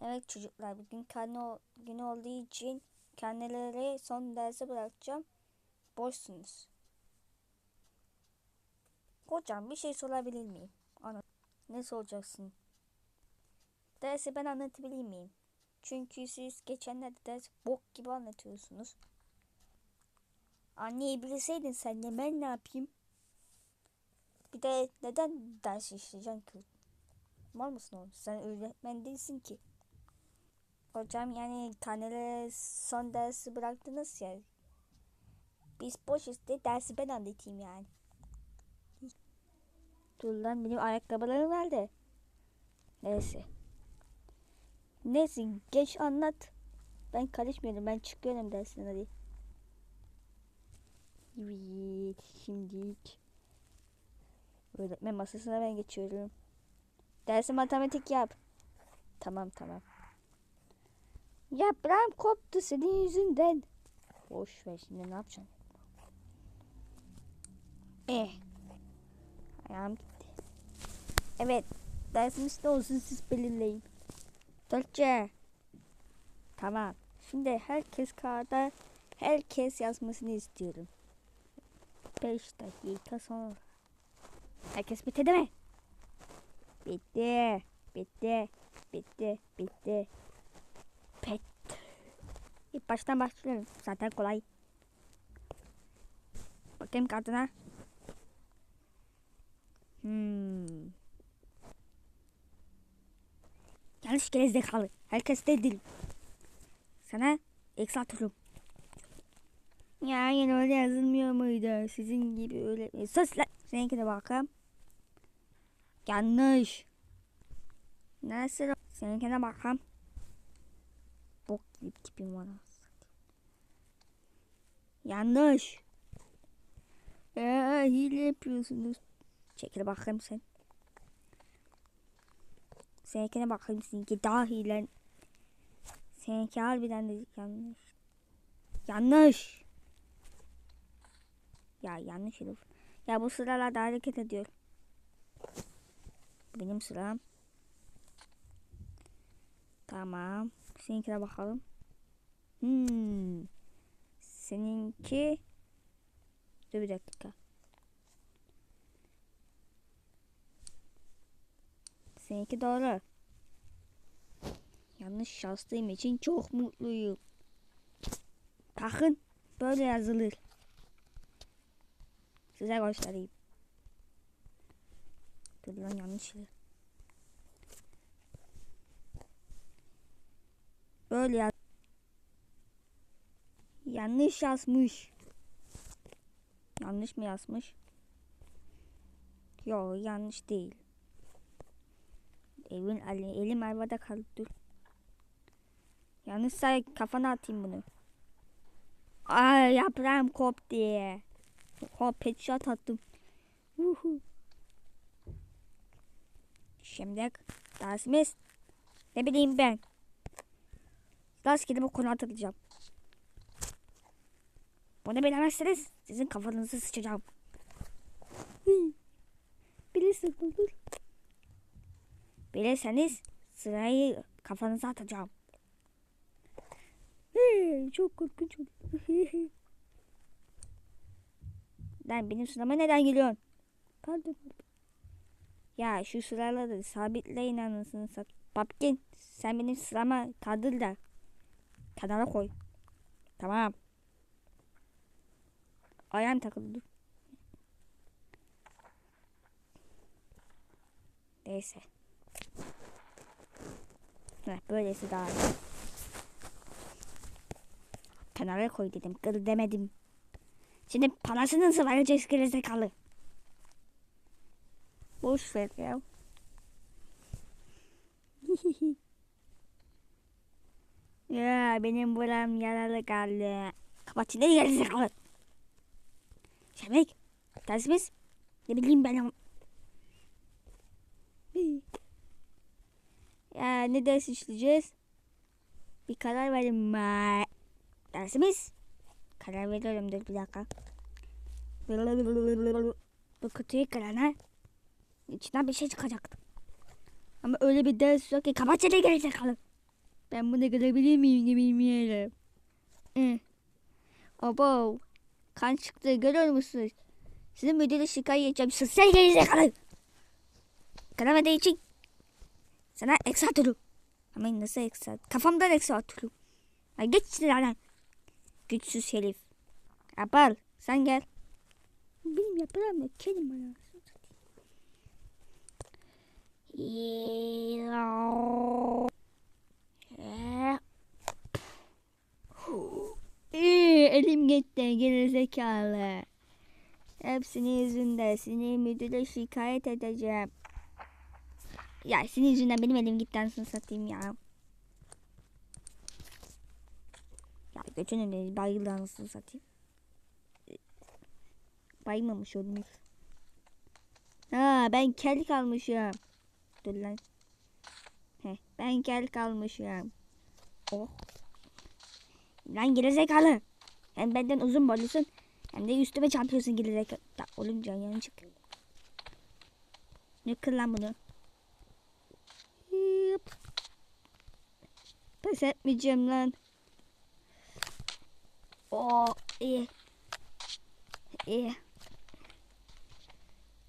Evet çocuklar bugün karne günü olduğu için karneleri son derse bırakacağım. Boşsunuz. Hocam bir şey sorabilir miyim? Ana, ne soracaksın? Dersi ben anlatabilir miyim? Çünkü siz geçenlerde ders bok gibi anlatıyorsunuz. Anlayabilirseydin sen de ben ne yapayım? Bir de neden ders işleyeceksin ki? Mal mısın oğlum? Sen öğretmen değilsin ki. Hocam yani karnelere son dersi bıraktınız ya. Biz boş işte dersi ben anlatayım yani. Dur lan benim ayakkabılarım nerede? Neyse. Neyse geç anlat. Ben karışmıyorum ben çıkıyorum dersinden hadi. Evet şimdi öğretmen masasına ben geçiyorum. Dersi matematik yap. Tamam tamam. Yaprağım koptu senin yüzünden. Boş ver şimdi ne yapacaksın? Eh. Ayağım gitti. Evet. Dersimiz ne olsun siz belirleyin. Türkçe. Tamam. Şimdi herkes kağıda herkes yazmasını istiyorum. 5 dakika sonra. Herkes bitti mi? Bitti. Bitti. Bitti. Bitti. Pet. İlk baştan başlıyorum. Zaten kolay. Bakayım kartına. Hmm. Yanlış gerizekalı. Herkes de dil. Sana eksi atıyorum. Ya yine öyle yazılmıyor muydu? Sizin gibi öyle. Sus lan. Seninki de bakalım. Yanlış. Nasıl? Seninkine bakalım. Bok gibi tipim var. Yanlış. Ya hile yapıyorsunuz. Çekil bakayım sen. Seninkine bakayım seninki daha hile. Seninki harbiden de yanlış. Yanlış. Ya yanlış herif. Ya bu sıralarda hareket ediyor. Benim sıram. Tamam. Seninkine bakalım. Hmm. Seninki Dur bir dakika. Seninki doğru. Yanlış yazdığım için çok mutluyum. Bakın böyle yazılır. Size göstereyim. Dur lan yanlış yazı- Böyle yaz. Yanlış yazmış. Yanlış mı yazmış? Yok yanlış değil. Evin eli, elim arabada kaldı. Dur. Yanlışsa kafana atayım bunu. Ay yaprağım koptu. Hop headshot attım. Uhu. Şimdi dersimiz ne bileyim ben. Rastgele bu konu atılacağım. Bunu bilemezseniz sizin kafanızı sıçacağım. Bilirsin olur. Bilirseniz sırayı kafanıza atacağım. Çok korkunç oldu. Lan benim sırama neden geliyorsun? Pardon. Ya şu sıraları sabitleyin anasını sat. Babkin sen benim sırama kaldır da kenara koy. Tamam. Ayağım takıldı. dur. Neyse. Heh, böylesi daha iyi. Kenara koy dedim. Kır demedim. Şimdi parasını nasıl vereceğiz gerizekalı? Boş ver ya. ya benim buram yaralı kaldı. Kapat şimdi gerizekalı. Şemek. Dersimiz. Ne bileyim ben. Ya ne ders işleyeceğiz? Bir karar verin. Dersimiz. Karar veriyorum dur bir dakika. Bu kutuyu kırana içinden bir şey çıkacaktı. Ama öyle bir ders yok ki kapat çene gelecek kalın. Ben bunu görebilir miyim bilmiyorum. Hı. Abo. Kan çıktı görüyor musunuz? Sizin müdüre şikayet edeceğim. Sen gerizekalı. Kanamadığı için sana eksi atıyorum. Ama nasıl eksi at? Kafamdan eksi atıyorum. Ay geç silahdan. Güçsüz herif. Apal sen gel. Benim yaparım da kedim bana. Ee, Elim gitti geri zekalı. Hepsinin yüzünde seni müdüre şikayet edeceğim. Ya senin yüzünden benim elim gitti anasını satayım ya. Ya götünün de bayıldı anasını satayım. Baymamış olmuş. Ha ben kel kalmışım. Dur lan. Heh, ben kel kalmışım. Oh. Lan gerizekalı. Hem benden uzun boylusun hem de üstüme çarpıyorsun gerizekalı. Ya oğlum can yanı çık. Ne kır lan bunu. Hıp. Pes etmeyeceğim lan. Oo iyi. İyi.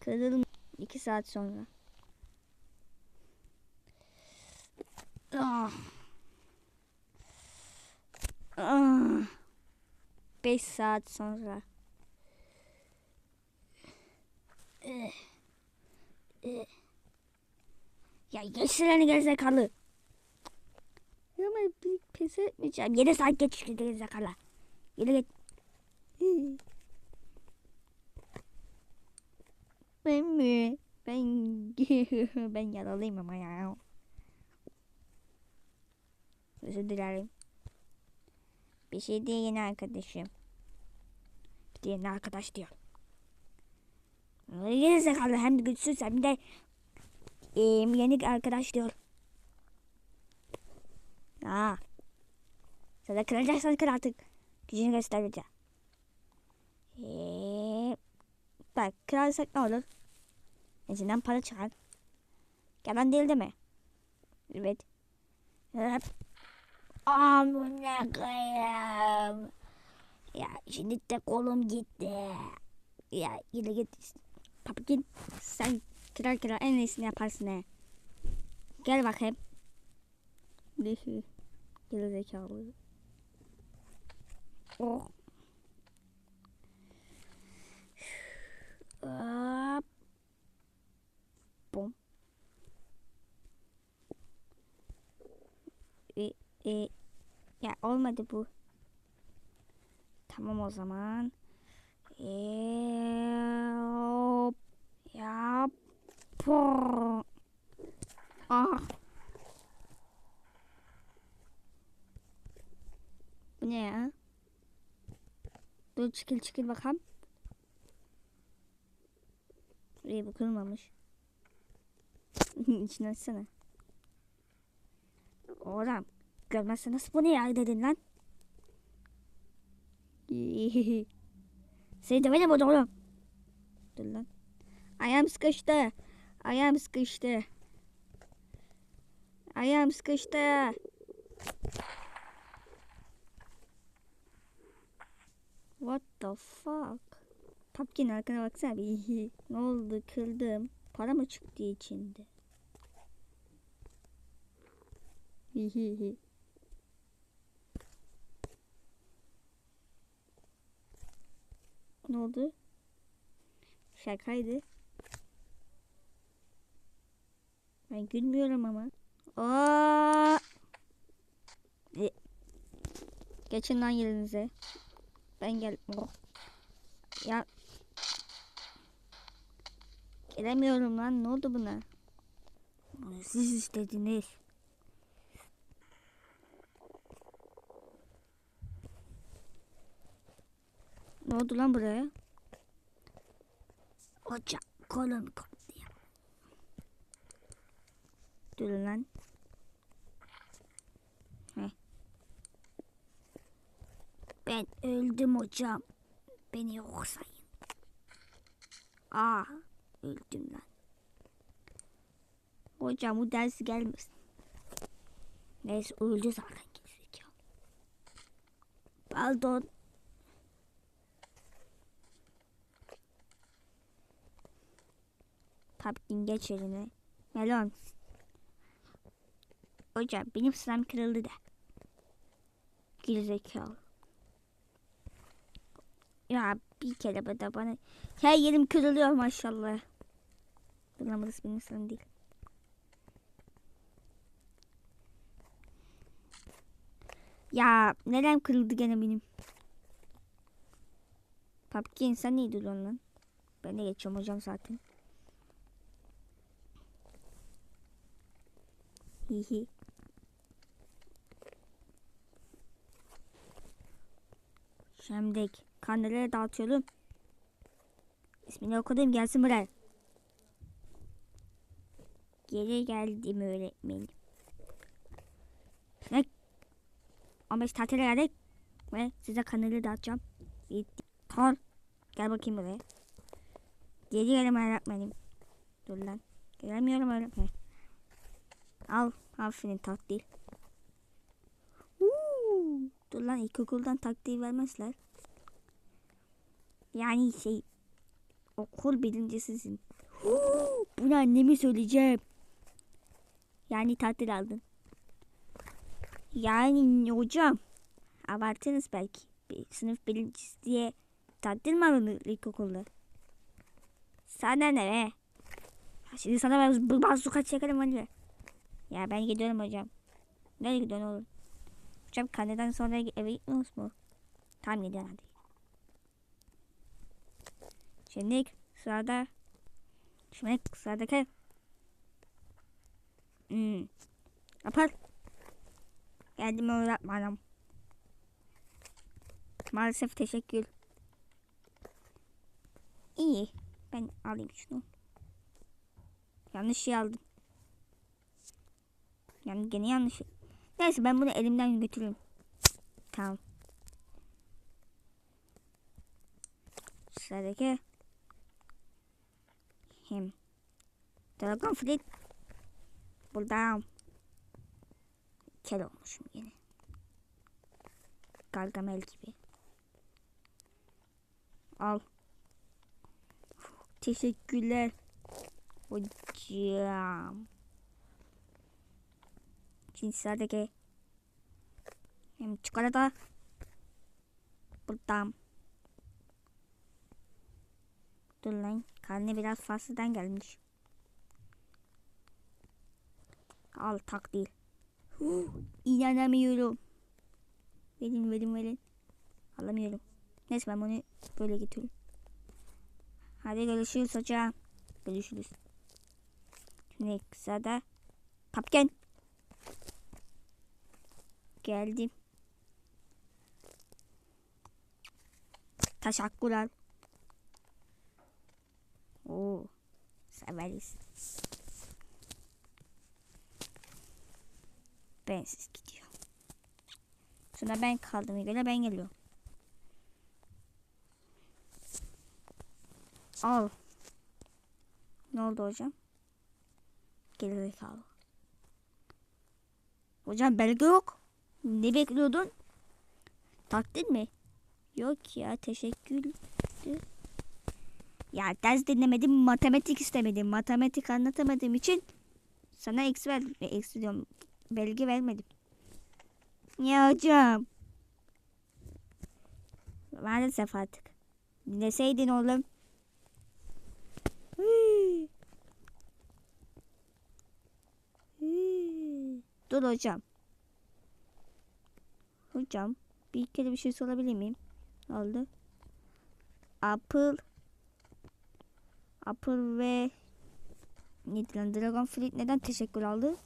Kırılım. iki saat sonra. Ah. Ah. Beş saat sonra. Eh. Eh. Ya geçsene gerizekalı. Ya ben bir pes etmeyeceğim. Yedi saat geçti gerizekalı. Yedi git. Ben mi? Ben ben yaralıyım ama ya. Özür dilerim. Bir şey diye yeni arkadaşım. Bir de yeni arkadaş diyor. Yeni zekalı hem de güçsüz hem de ee, yeni arkadaş diyor. Aa. Sen de kıracaksan kır artık. Gücünü göster bize. Ee, bak kırarsak ne olur? Ezinden para çıkar. Yalan değil değil mi? Evet. Hop. Amına koyayım. Ya şimdi de kolum gitti. Ya yine git. Papikin sen kirar kirar en iyisini yaparsın he. Gel bakayım. Geri zekalı. Oh. Hop. Bum. E, ya olmadı bu. Tamam o zaman. E, hop. Ya. Pur. Ah. Bu ne ya? Dur çıkıl çıkıl bakalım. İyi bu kırılmamış. İçine açsana. Oğlum görmezse nasıl bu ne ya dedin lan? Seni demedim o oğlum. Dur lan. Ayağım sıkıştı. Ayağım sıkıştı. Ayağım sıkıştı. What the fuck? Papkin arkana baksana ne oldu kırdım. Para mı çıktı içinde? Hihihi. ne oldu? Şakaydı. Ben gülmüyorum ama. Aa! E. Geçin lan yerinize. Ben gel. Oh. Ya. Gelemiyorum lan. Ne oldu buna? Siz istediniz. Ne oldu lan buraya? Hoca kolum koptu ya. Dur lan. Heh. Ben öldüm hocam. Beni yok sayın. Aa öldüm lan. Hocam bu dersi gelmesin. Neyse öldü zaten gerizekalı. Pardon. Pumpkin geç yerine. Melon. Hocam benim sıram kırıldı da. Gerizekalı. Ya bir kere de bana her yerim kırılıyor maşallah. Bulamadık benim sıram değil. Ya neden kırıldı gene benim? Sen niye duruyorsun lan? Ben de geçiyorum hocam zaten. Hihi. Şimdi kandilleri dağıtıyorum. İsmini okudum gelsin buraya. Geri geldim öğretmenim. Ne? 15 tatile geldik. Ve size kanalı dağıtacağım. Kal. Gel bakayım buraya. Geri gelim öğretmenim. Dur lan. Gelemiyorum öğretmenim. Al. Aferin takdir. Uuu. Dur lan ilkokuldan takdir vermezler. Yani şey okul birincisisin. Huu, Bunu anneme söyleyeceğim. Yani tatil aldın. Yani hocam abartınız belki. Bir sınıf birincisi diye tatil mi alınır ilkokulda? Sana ne be? Şimdi sana ben bu bazuka çekerim hadi. Ya ben gidiyorum hocam. Nereye gidiyorsun oğlum? Hocam karneden sonra eve gitmiyoruz mu? Tamam gidiyorum hadi. Şimdi sırada Şimdi sıradaki Hmm. Yapar. Geldim öğretmenim. Maalesef teşekkür. İyi. Ben alayım şunu. Yanlış şey aldım. Yani gene yanlış. Neyse ben bunu elimden götürürüm. Tamam. Sıradaki hem Dragon Fleet burada kel olmuşum yine. Gargamel gibi. Al. Teşekkürler. Hocam. Şimdi sıradaki hem çikolata buradan. Dur lan. Karnı biraz fazladan gelmiş. Al tak değil. Huh, İnanamıyorum. Verin verin verin. Alamıyorum. Neyse ben bunu böyle getiriyorum. Hadi görüşürüz hocam. Görüşürüz. Şimdi sırada Papken. Geldim. Teşekkürler. Oo, severiz. Bensiz gidiyor. Sonra ben kaldığıma göre ben geliyorum. Al. Ne oldu hocam? Gerizekalı. Hocam belge yok. Ne bekliyordun? Takdir mi? Yok ya teşekkür. Ya ders dinlemedim, matematik istemedim. Matematik anlatamadığım için sana eksi ver, eksi diyorum. Belge vermedim. Ya hocam. Maalesef artık. Dinleseydin oğlum. Dur hocam. Hocam bir kere bir şey sorabilir miyim? Ne oldu? Apple Apple ve neydi lan Dragon Fleet neden teşekkür aldı?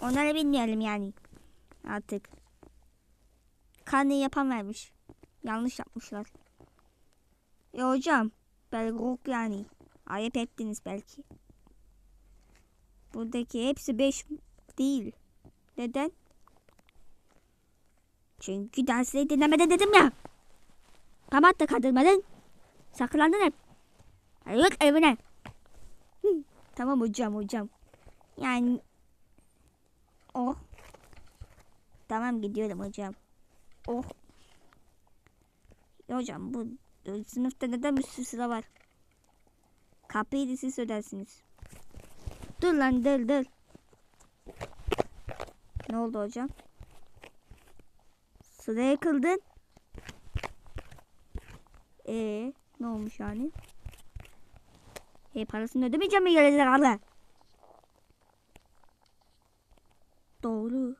Onları bilmeyelim yani. Artık. Karneyi yapan vermiş. Yanlış yapmışlar. E hocam. Belki yok yani. Ayıp ettiniz belki. Buradaki hepsi 5 değil. Neden? Çünkü dersleri dinlemeden dedim ya. Kamat da kaldırmadın. Saklandın hep. Yok evine. Hı, tamam hocam hocam. Yani Oh. Tamam gidiyorum hocam. Oh. Hocam bu e, sınıfta neden bir sürü sıra var? Kapıyı da siz ödersiniz. Dur lan dur dur. Ne oldu hocam? Sıraya kıldın. Ee, ne olmuş yani? E parasını ödemeyeceğim mi gerizekalı? Doğru.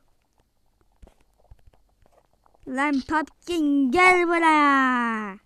Lan Pumpkin gel buraya.